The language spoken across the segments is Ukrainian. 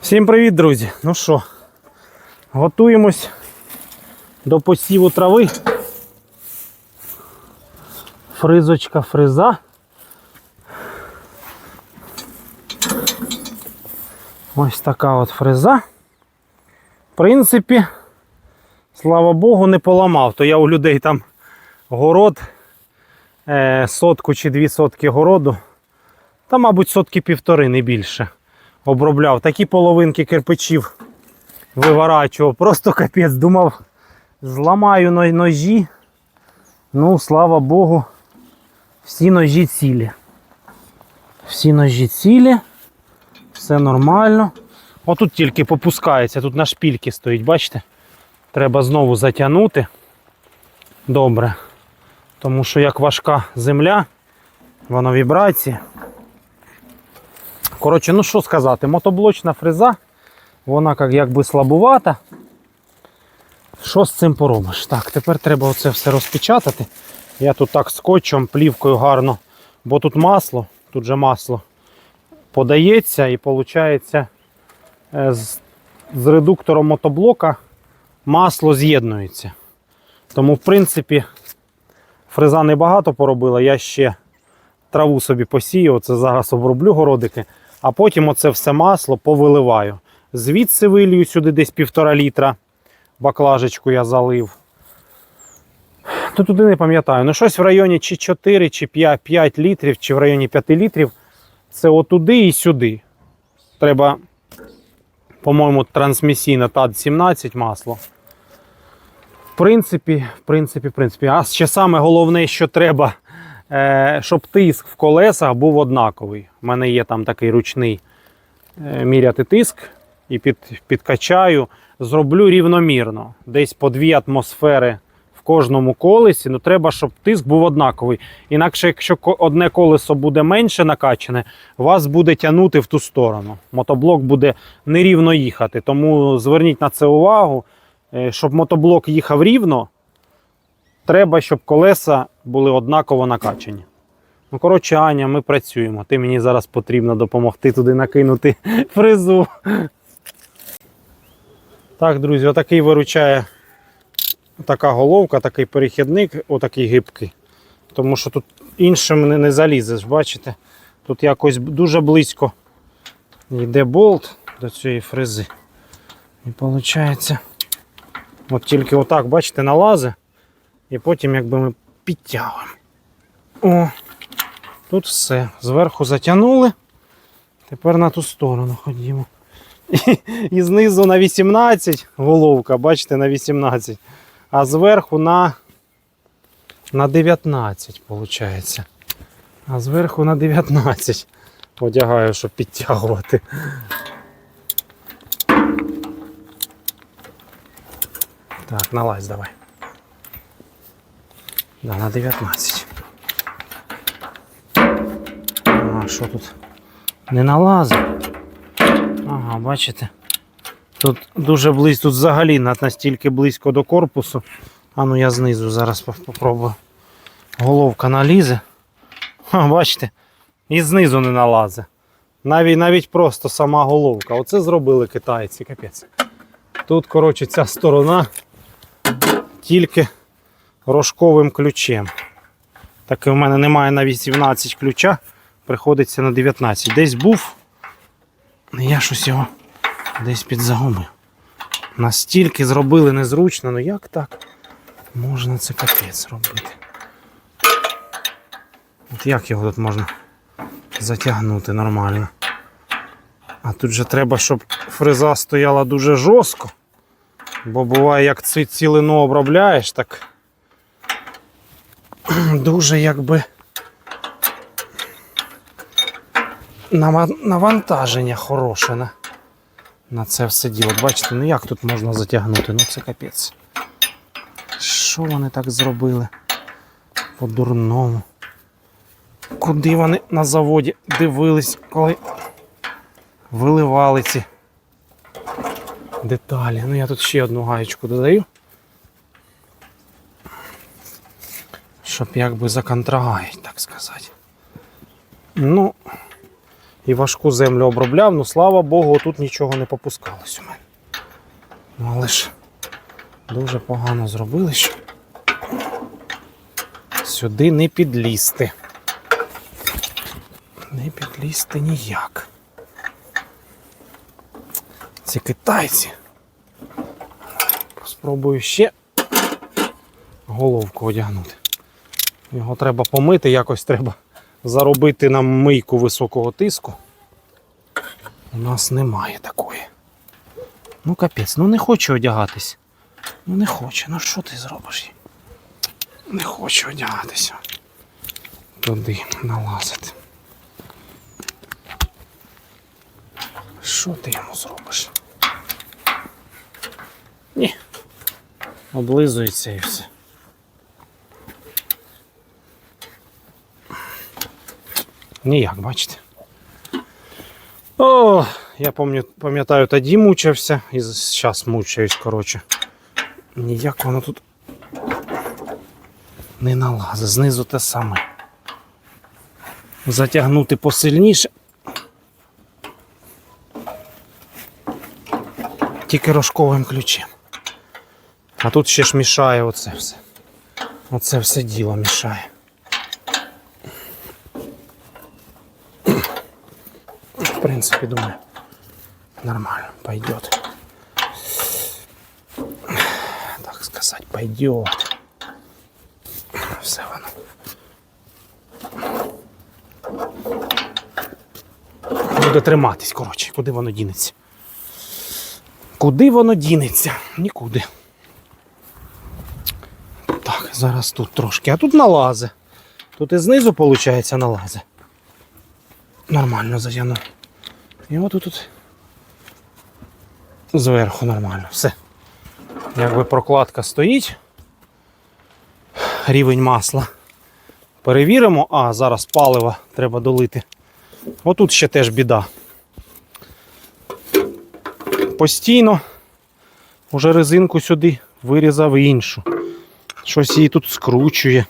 Всім привіт, друзі! Ну що, готуємось до посіву трави. Фризочка, фриза. Ось така от фреза. В принципі, слава Богу, не поламав. То я у людей там город, е, сотку чи дві сотки городу. Та, мабуть, сотки півтори, не більше. Обробляв. Такі половинки кирпичів виворачував. Просто капець. Думав, зламаю ножі. Ну, слава Богу, всі ножі цілі. Всі ножі цілі. Все нормально. Отут тільки попускається, тут на шпільки стоїть, бачите? Треба знову затягнути. Добре. Тому що як важка земля, воно вібрації. Коротше, ну що сказати, мотоблочна фреза, вона як, якби слабувата. Що з цим поробиш? Так, тепер треба оце все розпечатати. Я тут так скотчем, плівкою гарно, бо тут масло, тут же масло подається і виходить з, з редуктором мотоблока масло з'єднується. Тому, в принципі, фреза небагато поробила, я ще траву собі посію, це зараз оброблю городики, а потім оце все масло повиливаю. Звідси вилью сюди десь півтора літра, баклажечку я залив. То туди не пам'ятаю. Ну щось в районі чи 4, чи 5, 5 літрів, чи в районі 5 літрів. Це отуди і сюди. Треба, по-моєму, трансмісійне ТАД-17 масло. В принципі, в принципі, в принципі. А ще саме головне, що треба, е, щоб тиск в колесах був однаковий. У мене є там такий ручний е, міряти тиск і під, підкачаю. Зроблю рівномірно. Десь по 2 атмосфери кожному колесі. Ну треба, щоб тиск був однаковий. Інакше, якщо одне колесо буде менше накачане, вас буде тягнути в ту сторону. Мотоблок буде нерівно їхати. Тому зверніть на це увагу. Е, Щоб мотоблок їхав рівно, треба, щоб колеса були однаково накачані. Ну, коротше, Аня, ми працюємо. Ти мені зараз потрібно допомогти туди накинути фрезу. Так, друзі, отакий виручає така головка, такий перехідник, отакий гибкий. Тому що тут іншим не, залізеш, бачите? Тут якось дуже близько йде болт до цієї фрези. І виходить, от тільки отак, бачите, налази. І потім якби ми підтягуємо. О, тут все. Зверху затягнули. Тепер на ту сторону ходімо. І, і знизу на 18 головка, бачите, на 18. А зверху на, на 19, виходить. А зверху на 19. Одягаю, щоб підтягувати. Так, налазь давай. Да, на 19. А що тут? Не налазить. Ага, бачите? Тут дуже близько, тут взагалі настільки близько до корпусу. А ну я знизу зараз поп- попробую. Головка налізе. Ха, бачите? І знизу не налазить. Навіть, навіть просто сама головка. Оце зробили китайці, капець. Тут, коротше, ця сторона тільки рожковим ключем. Так і в мене немає на 18 ключа, приходиться на 19. Десь був, я щось його десь підзагубив. Настільки зробили незручно, ну як так? Можна це капець робити. От як його тут можна затягнути нормально? А тут же треба, щоб фреза стояла дуже жорстко. Бо буває, як цю цілину обробляєш, так дуже якби навантаження хороше на, це все діло. Бачите, ну як тут можна затягнути? Ну це капець. Що вони так зробили? По-дурному. Куди вони на заводі дивились, коли виливали ці деталі. Ну я тут ще одну гаєчку додаю. Щоб якби законтрагають, так сказати. Ну, і важку землю обробляв, ну слава Богу, тут нічого не попускалось у мене. Ну, але ж дуже погано зробили, що сюди не підлізти. Не підлізти ніяк. Ці китайці. Спробую ще головку одягнути. Його треба помити, якось треба заробити нам мийку високого тиску. У нас немає такої. Ну капець, ну не хоче одягатись. Ну не хоче, ну що ти зробиш? Не хоче одягатися. Туди налазити. Що ти йому зробиш? Ні. Облизується і все. Ніяк, бачите. О, я пам'ят- пам'ятаю, тоді мучився і зараз мучаюсь, коротше. Ніяк воно тут не налазить. Знизу те саме. Затягнути посильніше. Тільки рожковим ключем. А тут ще ж мішає оце все. Оце все діло мішає. В принципе, думаю, нормально, пойдет. Так сказать, пойдет. Все воно. Буде триматись, коротше, куди воно дінеться. Куди воно дінеться? Нікуди. Так, зараз тут трошки. А тут налазе. Тут і знизу, виходить, налазе. Нормально затягнув. І отут тут зверху нормально. Все. Якби прокладка стоїть. Рівень масла. Перевіримо, а зараз палива треба долити. Отут ще теж біда. Постійно уже резинку сюди вирізав іншу. Щось її тут скручує.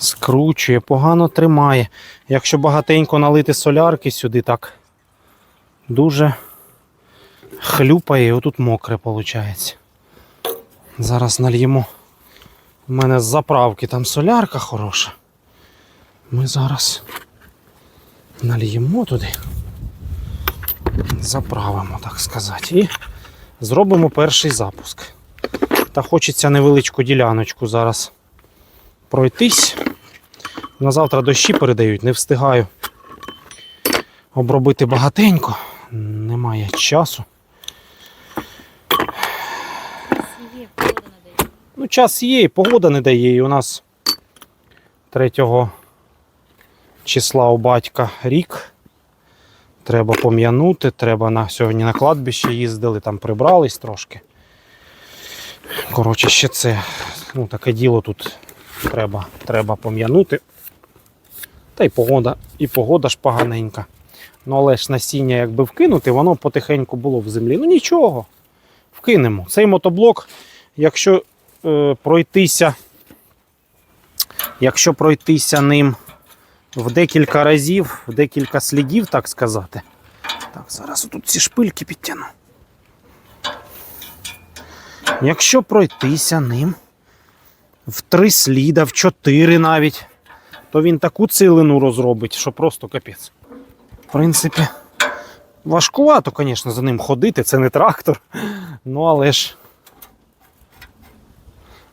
Скручує, погано тримає. Якщо багатенько налити солярки сюди, так дуже хлюпає, і отут мокре виходить. Зараз нальємо. У мене з заправки там солярка хороша. Ми зараз нальємо туди. Заправимо, так сказати. І зробимо перший запуск. Та хочеться невеличку діляночку зараз пройтись. На завтра дощі передають, не встигаю обробити багатенько. Немає часу. Ну, час є, і погода не дає. І у нас 3 числа у батька рік. Треба пом'янути, треба на сьогодні на кладбище їздили, там прибрались трошки. Коротше, ще це ну, таке діло тут треба, треба пом'янути. Та й погода, і погода ж поганенька. Ну, але ж насіння якби вкинути, воно потихеньку було в землі. Ну нічого, вкинемо. Цей мотоблок, якщо е, пройтися, якщо пройтися ним в декілька разів, в декілька слідів, так сказати. Так, зараз тут ці шпильки підтягну. Якщо пройтися ним в три сліда, в чотири навіть, то він таку цілину розробить, що просто капець. В принципі, важкувато, звісно, за ним ходити, це не трактор. Ну, але ж.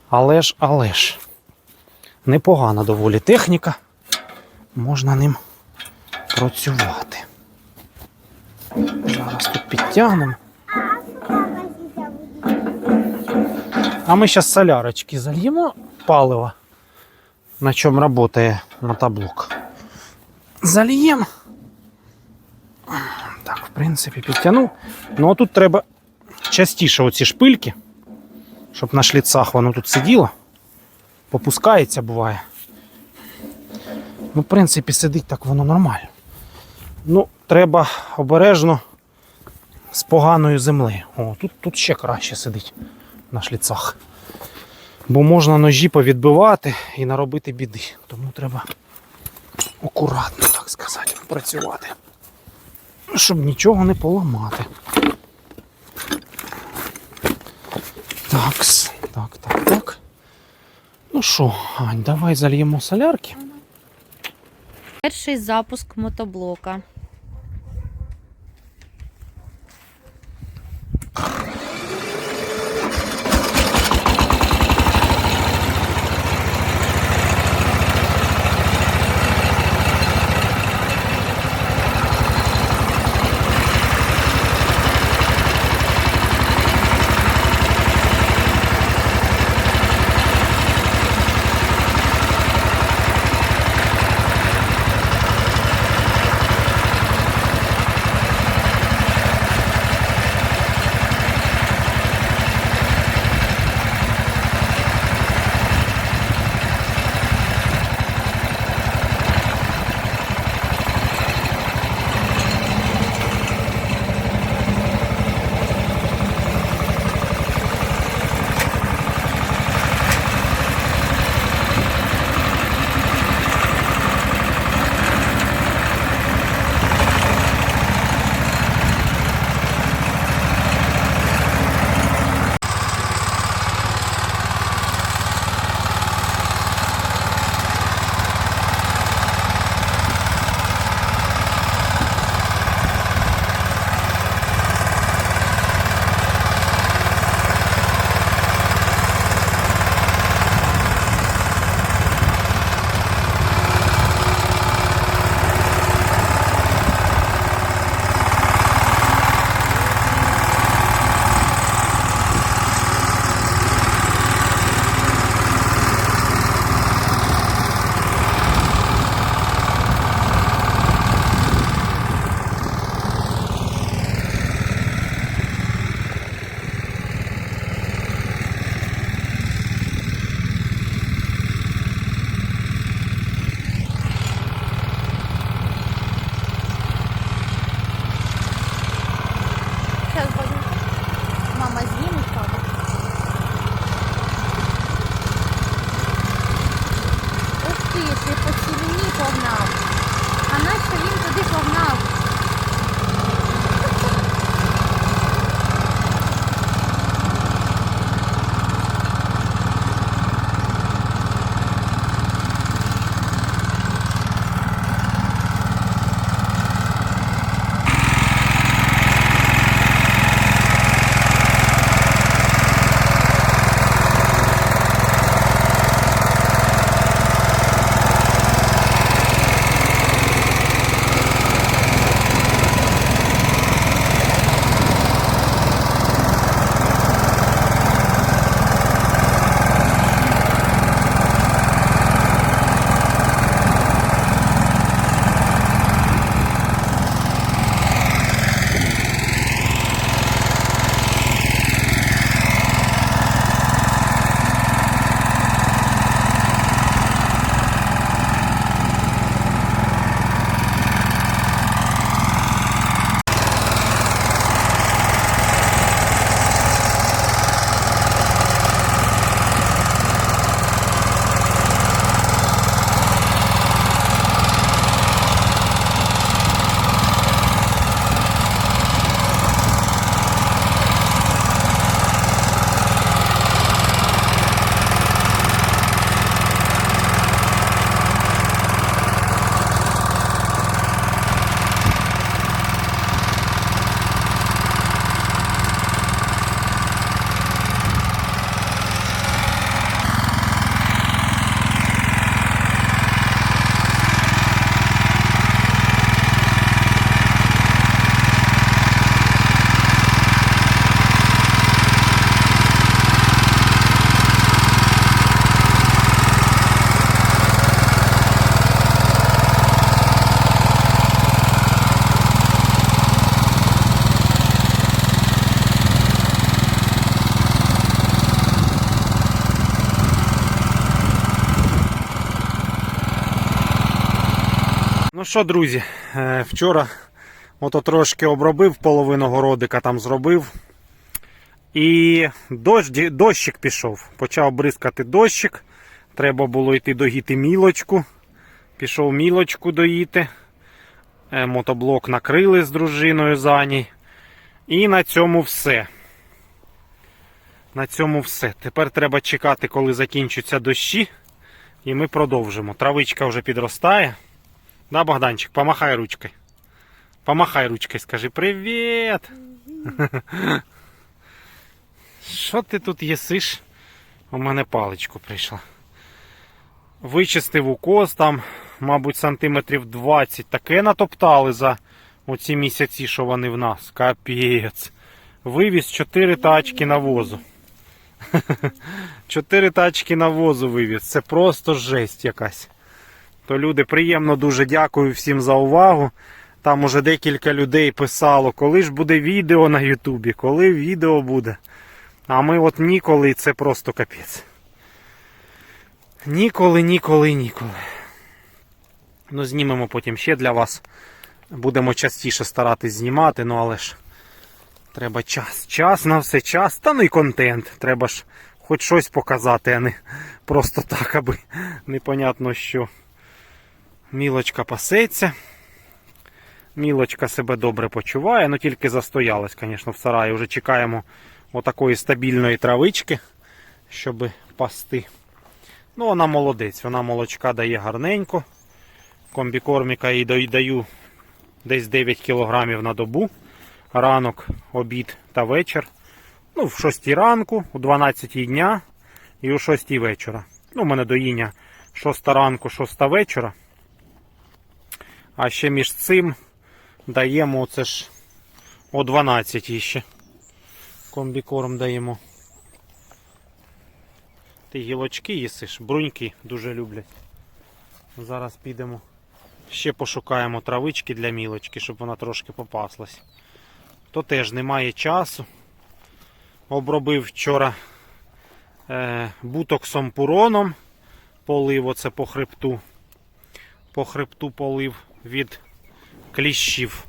Але ж, але ж. Непогана доволі техніка. Можна ним працювати. Зараз тут підтягнемо. А ми зараз солярочки зальємо паливо, на чому працює мотоблок. Зальємо. Так, в принципі, підтягнув. Ну а тут треба частіше оці шпильки, щоб на шліцах воно тут сиділо. Попускається буває. Ну, в принципі, сидить так воно нормально. Ну, треба обережно з поганою землею. О, тут, тут ще краще сидить на шліцах. Бо можна ножі повідбивати і наробити біди. Тому треба акуратно, так сказати, працювати. Щоб нічого не поламати. Такс, так, так, так. Ну що, Ань, давай зальємо солярки. Перший запуск мотоблока. Що, друзі, е, вчора ото трошки обробив половину городика там зробив. І дощ, дощик пішов. Почав бризкати дощик. Треба було йти доїти мілочку. Пішов мілочку доїти. Е, Мотоблок накрили з дружиною за ній. І на цьому все. На цьому все. Тепер треба чекати, коли закінчаться дощі. І ми продовжимо. Травичка вже підростає. Да, Богданчик, помахай ручкою. Помахай ручкою, скажи привіт. Що ти тут їсиш? У мене паличку прийшла. Вичистив укос там, мабуть, сантиметрів 20. Таке натоптали за оці місяці, що вони в нас. Капець. Вивіз 4 тачки навозу. 4 тачки навозу вивіз. Це просто жесть якась. То люди, приємно дуже дякую всім за увагу. Там уже декілька людей писало, коли ж буде відео на Ютубі, коли відео буде. А ми от ніколи, це просто капець. Ніколи, ніколи, ніколи. Ну, знімемо потім ще для вас. Будемо частіше старатись знімати, ну але ж треба час. Час на все час. Та ну і контент. Треба ж хоч щось показати, а не просто так, аби непонятно що. Мілочка пасеться. Мілочка себе добре почуває, ну тільки застоялась, звісно, в сараї. Вже чекаємо отакої стабільної травички, щоб пасти. Ну, вона молодець, вона молочка дає гарненько. Комбікорміка їй даю- десь 9 кг на добу. Ранок, обід та вечір. Ну, в 6 ранку, у 12 дня і у 6 вечора. Ну, у мене доїння 6 ранку, 6 вечора. А ще між цим даємо оце ж о 12 ще. Комбікорм даємо. Ти гілочки їсиш, бруньки дуже люблять. Зараз підемо. Ще пошукаємо травички для мілочки, щоб вона трошки попаслась. То теж немає часу. Обробив вчора е, бутоксом пуроном, полив оце по хребту. По хребту полив від кліщів.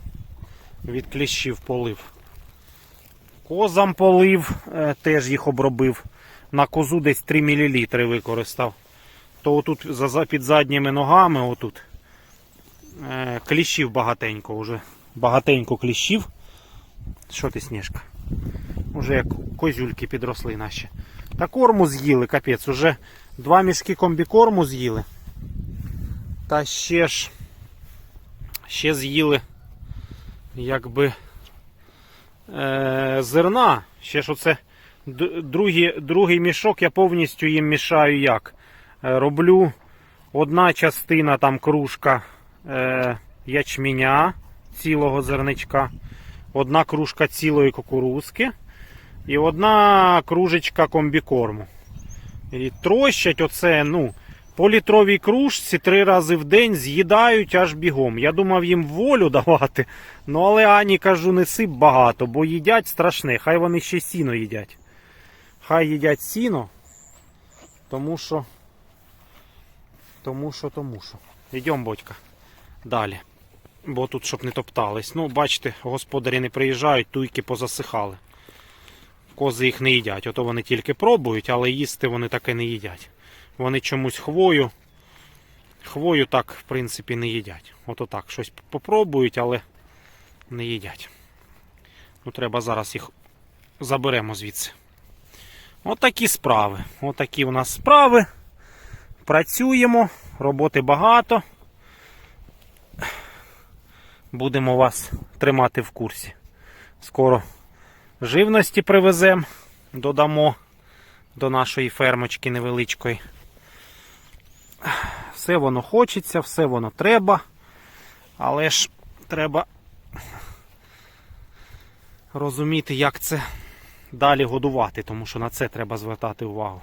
Від кліщів полив. Козам полив, е, теж їх обробив. На козу десь 3 мл використав. То отут під задніми ногами, отут, е, кліщів багатенько вже. Багатенько кліщів. Що ти, Сніжка? Уже як козюльки підросли наші. Та корму з'їли, капець, уже два мішки комбікорму з'їли. Та ще ж ще з'їли якби е, зерна. Ще ж оце другий, другий мішок я повністю їм мішаю як. Е, роблю одна частина там кружка е, ячменя цілого зерничка, одна кружка цілої кукурузки і одна кружечка комбікорму. І трощать оце, ну, по літровій кружці три рази в день з'їдають аж бігом. Я думав їм волю давати. Ну але Ані кажу, не сип багато, бо їдять страшне. Хай вони ще сіно їдять. Хай їдять сіно. Тому що. Тому що, тому що. Йдемо, батька. Далі. Бо тут щоб не топтались. Ну, бачите, господарі не приїжджають, туйки позасихали. Кози їх не їдять. Ото вони тільки пробують, але їсти вони таке не їдять. Вони чомусь хвою. Хвою так, в принципі, не їдять. Ото так, щось попробують, але не їдять. Ну, треба зараз їх заберемо звідси. Отакі справи. Отакі у нас справи. Працюємо, роботи багато. Будемо вас тримати в курсі. Скоро живності привеземо, додамо до нашої фермочки невеличкої. Все воно хочеться, все воно треба, але ж треба розуміти, як це далі годувати, тому що на це треба звертати увагу.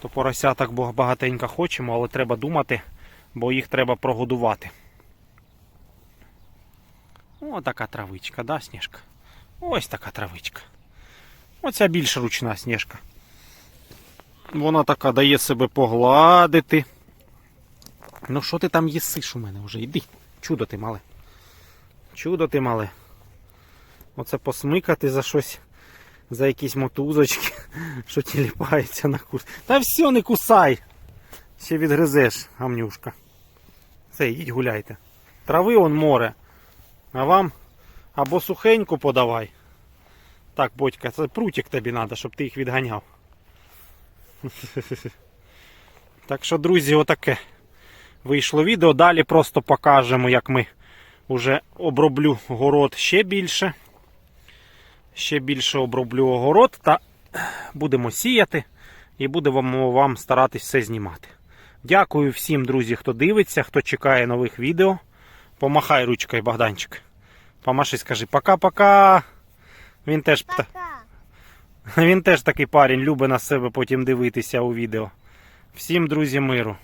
То поросяток бо- багатенько хочемо, але треба думати, бо їх треба прогодувати. О, така травичка, да, Сніжка? Ось така травичка. Оця більш ручна сніжка. Вона така дає себе погладити. Ну що ти там їсиш у мене вже? Іди. Чудо ти мале. Чудо ти мале. Оце посмикати за щось, за якісь мотузочки, що тіліпається на курс. Та все, не кусай. Ще відгризеш, гамнюшка. Все, йдіть гуляйте. Трави он море. А вам або сухеньку подавай. Так, батька, це прутик тобі треба, щоб ти їх відганяв. Так що, друзі, отаке вийшло відео. Далі просто покажемо, як ми вже оброблю город ще більше. Ще більше оброблю огород та будемо сіяти і будемо вам старатись все знімати. Дякую всім, друзі, хто дивиться, хто чекає нових відео. Помахай ручкою, Богданчик. Помаши, скажи пока-пока. Він теж, Пока. Він теж такий парень, любить на себе потім дивитися у відео. Всім, друзі, миру.